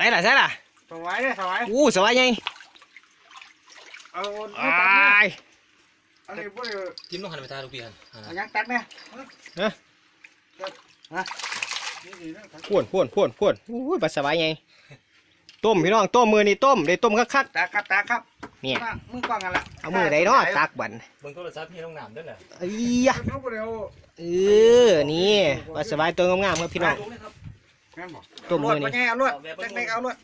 ส่ล่ะใส่ล่ะสวายเด้อสวายอู้สบายไงเอาอ้เอาตักเนี่ยายอันนี้บ่ได้จิ้มต้องหันไปทางลูกพี่หันหันเอาหยังตักเนี่ยฮะฮะนี่ดีนะตักพ่วนพ่วนพ่วนพ่วนอู้ยปลาสบายไงต้มพี่น้องต้มมือนี่ต้มได้ต้มคักตักครับตักครับๆเนี่ยมามือกว้างกันละเอามือใดเนาะตักบันเบิ่งโทรศัพท์พี่น้องน้ำด้วยแหละเอ้ยยะเอาบ่ได้เอาเออนี่ปลาสบายตัวงามๆครับพี่น้อง แม่นบ่ต้มมือนี่ลวดบ่แง่เอาลวดเล็กๆเอาลวด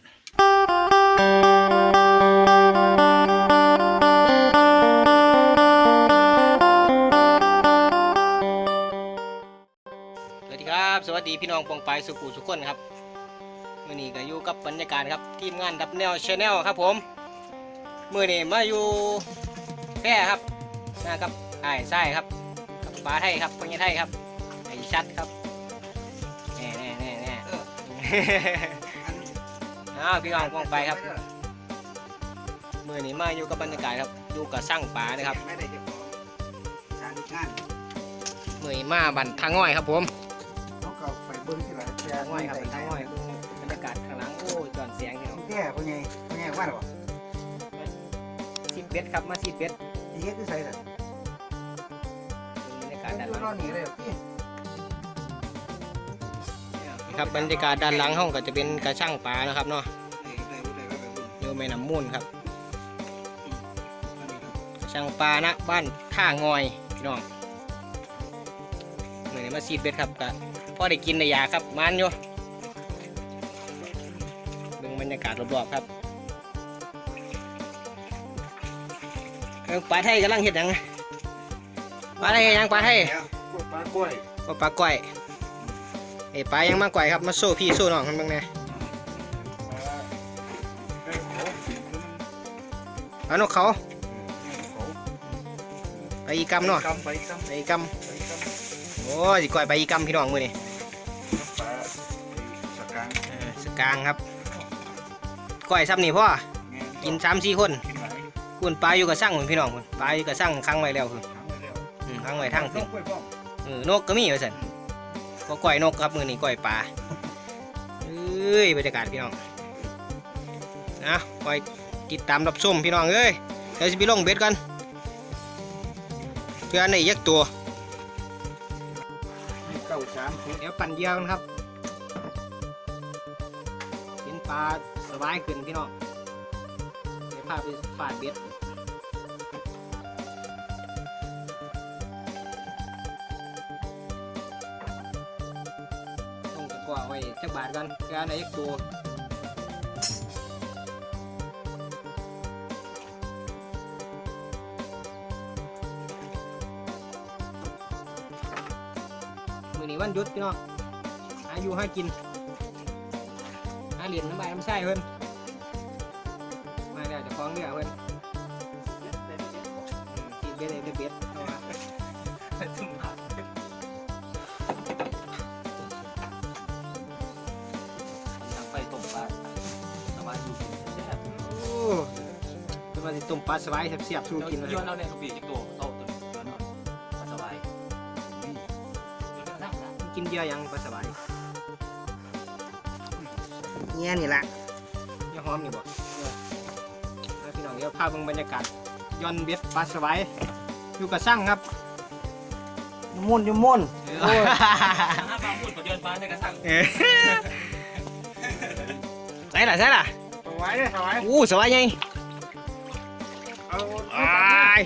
สวัสดีครับ สวัสดีพี่น้องปองไปายสุขุสุขคนครับมื่อนี้ก็อยู่กับบรรยากาศครับทีมงานดับแนวชาแนลครับผมมื่อนี้มาอยู่แพร่ครับนะครับไอ้ไส้ครับกับปลาไทยครับพญาไทยครับไอ้ชัดครับ อออ้าวพี่น้องปองไปายครับ มื่อนี้มาอยู่กับบรรยากาศครับอยู่กับสร้างปลานะครับไม่ได้เจ้าของสร้างงานมื่อนี้มาบันทางง่อยครับผมเขาก็ไปเบิ่งที่ไหนแกทางง่อยครับบันทางง่อยบรรยากาศข้างหลังโอ้ยจอนเสียงพี่น้องแกพ่อใหญ่พ่อใหญ่ว่าหรอซีเป็ดครับมาซีเป็ดสิเฮ็ดคือไสล่ะบรรยากาศด้านหนลังอนนี่เลยพี่ ครับบรรยากาศด้านหลังห้องก็จะเป็นกระช่างปลานะครับเนาะได้ได้ได้ได้ได้อยู่แม่น้ำมูลครับ กระช่างปลานะบ้านท่างอยพี่น้องเหมือนมาซีดเบ็ดครับก็พอได้กินได้ยาครับมันอยู่เบิ่งบรรยากาศรอบๆครับเอ้าปลาไทยกำลังเห็ดหยังปลาไทยเฮ็ดหยังปลาไทยปลากล้วยว่าปลาก้อยไอ้ปลายังมากกว่าครับ มาโซ่พี่โซ่น้องกันบ้างนี่ยปลานกเขาไปอีกำเนาะไปกำไปอีกำโอ้ยสิก้อยไปอีกำพี่น้องมือนี่สกังสกางครับก้อยซ้ำนี่พ่อกินสามสี่คนกินหลายคุณปลาอยู่กับสั่งพุ่นพี่น้องคุณปลาอยู่กับสั่งค้างไว้แล้วคุณทำไปแล้วอืมค้างไว้ทั้งต้พุ่อนงกล้วยป้อมเอนกก็มีไว้สัน ก็ก้อยนกครับมือนี่ก้อยปลาเอ้ยบรรยากาศพี่น้องนะก้อยติดตามรับชมพี่น้องเอ้ยเดี๋ยวจะไปลงเบ็ดกันเพื่อนในยักตัวเก้าสามสิบเดี๋ยวปั่นเหยียาวกันครับเห็นปลาสบายขึ้นพี่น้องเดี๋ยวพาไปฟาดเบ็ด บาทกันเพื่อนในยักตัวมือนี้วันยุดพี่น้องหายู่หากินหาเหรียญน้ำใบน้ำใส่เพิ่นมาแล้วจะคล้องเรือเพิ่นตีเบ็ดเลยเบ็ด นว่ต้มปลาสบายเสียบๆสู้กินเลยย้อนเอาเนี่ยลูกพี่จิกโตัวโตตัวย้อนเอาสบายกินเยอะยังปลาสบายเงี้ยนี่แหละยังหอมอยู่บ่เออแล้วพี่น้องเดี๋ยวพาเบิ่งบรรยากาศย้อนเบ็ดปลาสบายอยู่กับช่างครับยมุ่นยมุ่นโอ้ยถ้าปลาพูดกับย้อนปลาในกระสังเออใส่ล่ะใส่ล่ะสวายเด้อสวายอู้สบายไง เอาอ้าย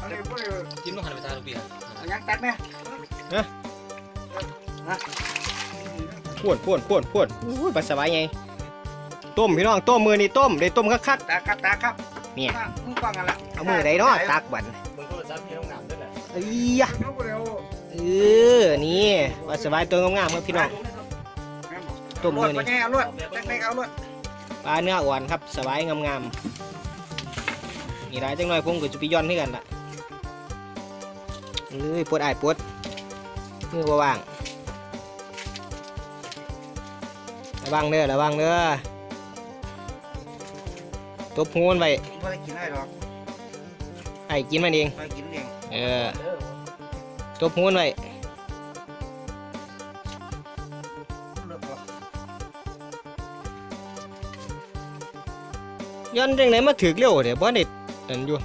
อันนี้บ่ได้จิ้มต้องหันไปทางลูกพี่หันเอาหยังตักเนี่ยพ่วนพ่วนพ่วนพ่วนอู้ยปลาสบายไงต้มพี่น้องต้มมือนี่ต้มได้ต้มคักตักครับตักครับๆเนี่ยมามือกว้างกันละเอามือใดเนาะตักบันเบิ่งโทรศัพท์พี่น้องน้ำด้วยแหละเอ้ยยะเอาบ่ได้เอาเออนี่ปลาสบายตัวงามๆครับพี่น้องแม่นบ่ต้มลมืวอดนี่บ่แง่เอาลวดเล็กๆเอาลวดปลาเนื้ออ่อนครับสบายงาม ๆนี่ได้จังหน่อยผมก็จะไปย้อนให้กันละเอ้ยปวดอ้ายปวดมือบ่ว่างระวังเด้อระวังเด้อตบหูมันไว้บ่ได้กินได้ดอกไอ้กินมันเองไปกินเองเออตบหูมันไว้เลิกบ่ย้อนจังไหนมาถึกเร็วเดี๋ยวบ่ได้ นั่นอยู่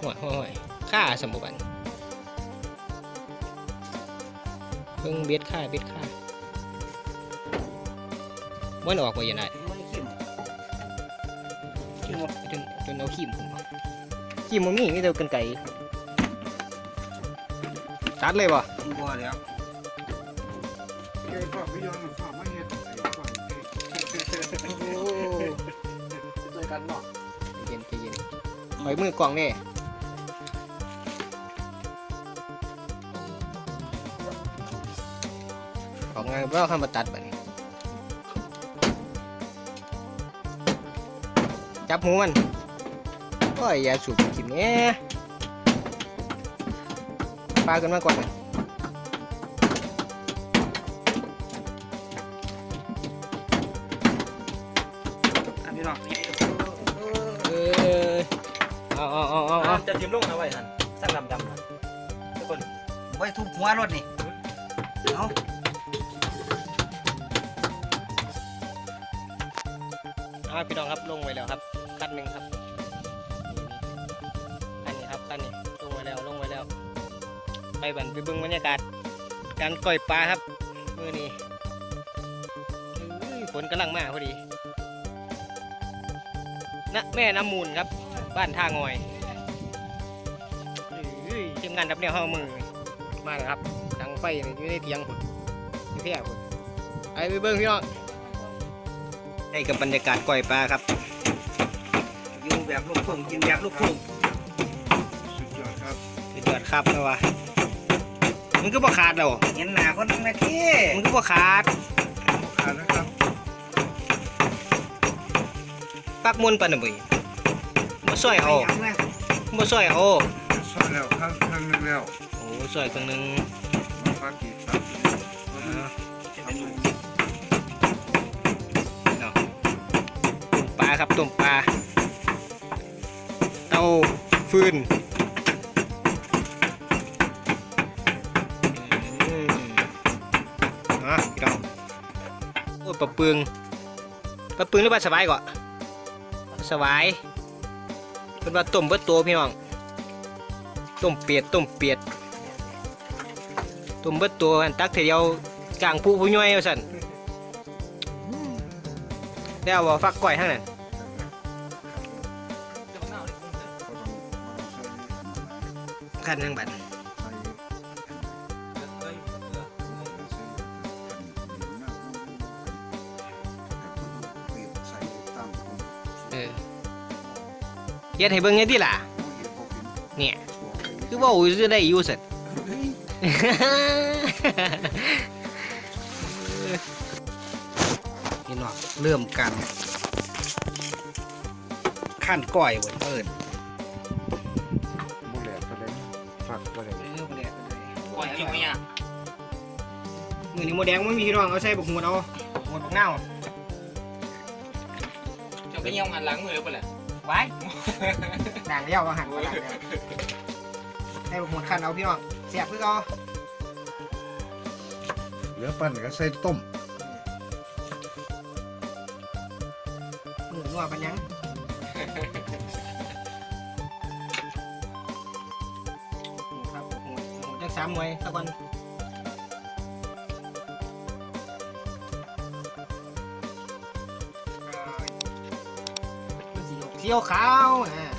ห่วยห่วยห่วยค่าสมบัติเพิ่งเบ็ดค่าเบ็ดค่าบ่นออกบ่อยังไงมันขี้มจนจนจนเอาขีมผมขีมมันมีมีแต่กันไก่ ตัดเลยป่ะบัวแล้วเอ้ยพ่อพี่ยอมพ่อมาเฮ็ดไอ้พ่อเอ้ยเจอกันเนาะเย็นใจเย็นหอยมือกล่องนี่ออกงานว่าข้ามาตัดแบบนี้จับหูมันโอ้ยอย่าสูบกินแน่ ปลากันมาก่อนเลยอันพี่น้องนี่เออเอาเอาเอาเอาเอาจะทิมลงเอาไว้หันสร้างดำดำนะทุกคนไว้ทุบหัวรถนี่เอาเอาพี่น้องครับลงไว้แล้วครับคันหนึ่งครับ ไปบันไปเบิ่งบรรยากาศการก่อยปลาครับมือนี้เอ้ยฝนกำลังมาพอดีนะแม่น้ำมูลครับ บ้านท่างอยเอ้ยทีมงานดับเนี่ยห้ามือมาแล้วครับดังไฟนี่อยู่ในเตียงผุดที่แพร่ผุดไปไปเบิ่งพี่น้องได้กับบรรยากาศก่อยปลาครับอยู่แบบลูกทุ่งกินแบบลูกทุ่งสุดยอดครับสุดยอดครับนะวะ มันก็บ่ขาดแล้วเห็นหน้าคนแม่ที่มันก็บ่ขาดขาดนะครับปักมนปานน่ะเบ่ยบ่ซอยเอายังไงบ่ซอยเอาซอยแล้วข้างข้างหนึงแล้วโอ้ซอยครึ่งหนึงมาปากีครับอ่าจะเป็นเนาะต้มปลาครับต้มปลาเตาฟืน อ้ปลาปึงปลาปึงหรือปลาสวายก่อนสวายเป็นว่าต้มเบิดตัวพี่น้องต้มเปียดต้มเปียดต้มเบิดตัวอันตักเทียวกลางผู้ผู้ย่อยว่าสั่นได้เอาฟักก้อยทั้งนั้นก็ต้องเอาใส่คันหนึงบัด ออเฮ็ดให้เบิ่งไงติล่ะ เนี่ย คือว่าอูจะได้อยู่สัตว์พี่น้องเริ่มกันขั้นก้อยเว้ยเอิญโมแหลกก็ได้ฝักก็ได้เริ่มเลยปล่อยจริงไหมอะมือนี้หมดแดงมันมีพี่น้องเอาใส่บักหมดเอาหมดบักเน่าว จะไปเยี่ยมงานล้างมือไปแหละไว้ด่างเลี้ยวว่าหันมาด่างเลี้ยวใส่บักหมดคันเอาพี่น้องเสียบคือเอาเหลือปั่นก็ใส่ต้มหมูนัวปันยังนี่ครับบักหมดบักหมดจังสามหน่วยสักวัน ขียวขาวอ่า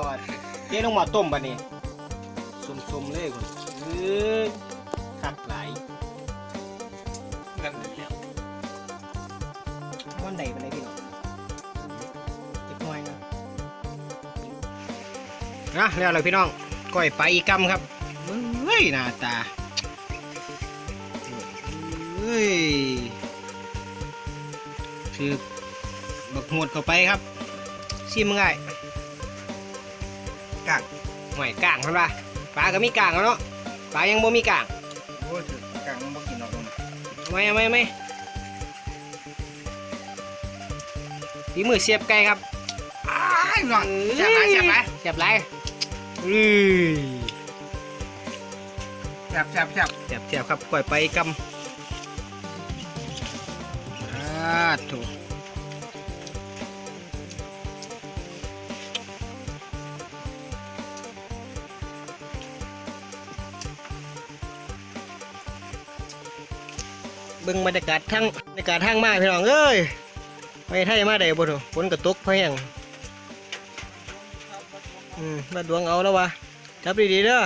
แล้วอะเจ๊ลงหมาต้มบัดนี้สสมๆเลยคนเออขัดหลายกันเนี่ยวันใดเป็นไรพี่น้องเจ็บหน่อยนะนะแล้วเลยพี่น้องก้อยไปอีกกำครับเฮ้ยหน้าตาเฮ้ยคือบักหมดเข้าไปครับชิมง่ายกาง ห่วยกางเห็นปะปลาก็มีกางแล้วเนาะปลายังบ่มีกางโอ้ยถือกลางบ่กินหรอกเอาไหม่เอาไหม่เอาไหม่ฝีมือเสียบไก่ครับอ้ายหน่อยแซ่บหลายแซ่บหลายเสียบไรอือแซ่บแซ่บแซ่บเสียบเสียบครับปล่อยไปกำอ่าถูก บิ่งบรรยากาศทั้งบรรยากาศทางมากพี่น้องเอ้ยไปไทยมาได้บ่ถูกฝนกระตุกเพราะหยังอืมมาดวงเอาแล้ววะจับดีๆเด้อ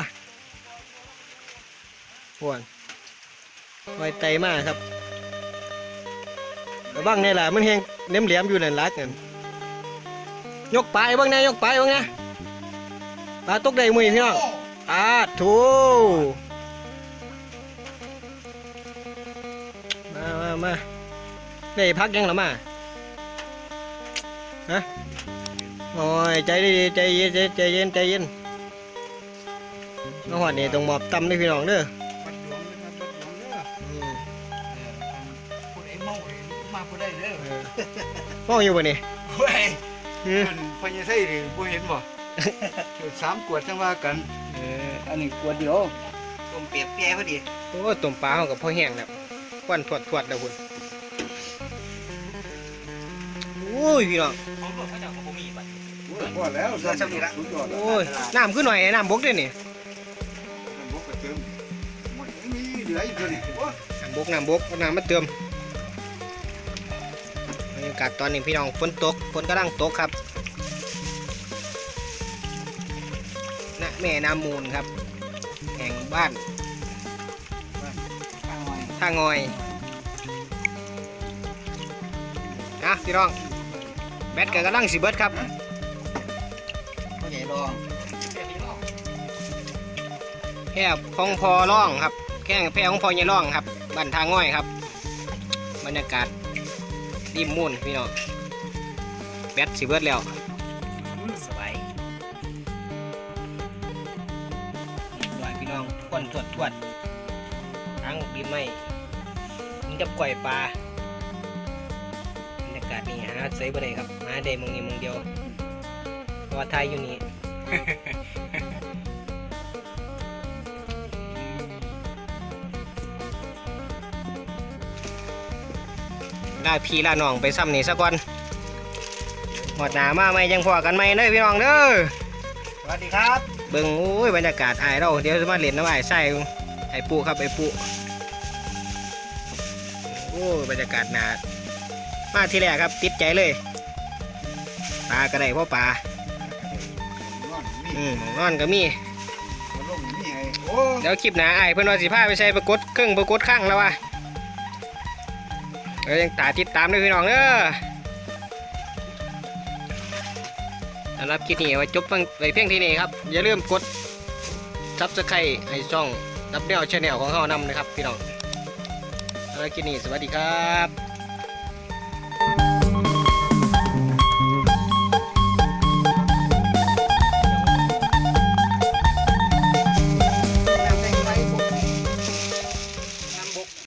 หวนไว้ไตมากครับระวังนี่ล่ะมันแหงเหลี่ยมเหลี่ยมอยู่นั่นลักกันยกไปบ้างนะยกไปบ้างนะปลาตกได้มือพี่น้องอาถู มามามาได้พักยังหรอมาฮะโอ้ยใจดีๆใจเย็นใจเย็นใจเย็นน้องหอดนี่ต้องหมอบตำเลยพี่น้องเด้อบัดหลวงนะครับบัดหลวงเด้ออืมพูดไอ้เมาไอ้มาพูดได้เด้อเออมองอยู่บ่นี่เฮ้ยเออมันพญาไส้ดิบ่เห็นบ่ สามขวดจังว่ากันเอออันนี้ขวดเดียวต้มเปียกแก่พอดีโอ้ยต้มปลาเขากับพ่อแห้งแล้ว ควันถวดถวดแล้วคุณโอ้ยพี่น้องของรถเขาเจ้าก็บ่มีบัดพอแล้วสุดยอดสุดยอดโอ้ยน้ำขึ้นหน่อยน้ำบกด้วยนี่น้ำบกกระเติมหมดมีเหลืออยู่ตัวนี้โอ้ยน้ำบกน้ำบกเอาน้ำมาเติมบรรยากาศตอนนี้พี่น้องฝนตกฝนกำลังตกครับณแม่น้ำมูลครับ แห่งบ้านข้างหน่อยท่างอยนะพี่น้อง แบตก็กำลังสิเบิดครับพ่อใหญ่รองแค่ของพอร่องครับ แค่แพร่ของพอใหญ่ร่องครับบ้านทางง่อยครับ บรรยากาศริมมุ่นพี่น้อง แบตสิเบิดแล้วสบายหน่อยพี่น้องควันตรวจตรวจทั้งดีไม่มี กับก่อยปลาบรรยากาศนี่ฮะใส่บ่ได้ครับมาได้มึงนี้มึงเดียวเพราะว่าไทยอยู่นี่ลาพี่ลาน้องไปซ้ำนี่สักวันหมดหนามาไม่ยังพอกันไหมเด้อพี่น้องเด้อสวัสดีครับ เบิ่งโอ้ยบรรยากาศอายเราเดี๋ยวจะมาเล่นน้ำอายใส่ไอ้ปูครับไอ้ปู โอ้ยบรรยากาศหนามาที่แรกครับติดใจเลยปลาก็ได้เพราะปลานอนมีอืมนอนก็มีหัวลงมีไงโอ้เดี๋ยวคลิปหนาอายเพื่อนว่าสิพาไปใส่ประกดเครื่องประกดข้างแล้ววะเออยังตาติดตามด้วยพี่น้องเด้อสำหรับคลิปนี้ไว้จบไปเพียงที่นี้ครับ อย่าลืมกดซับสไครต์ให้ช่องดับเบิลชาแนลของเรานำนะครับพี่น้อง สำหรับคลิปนี้สวัสดีครับ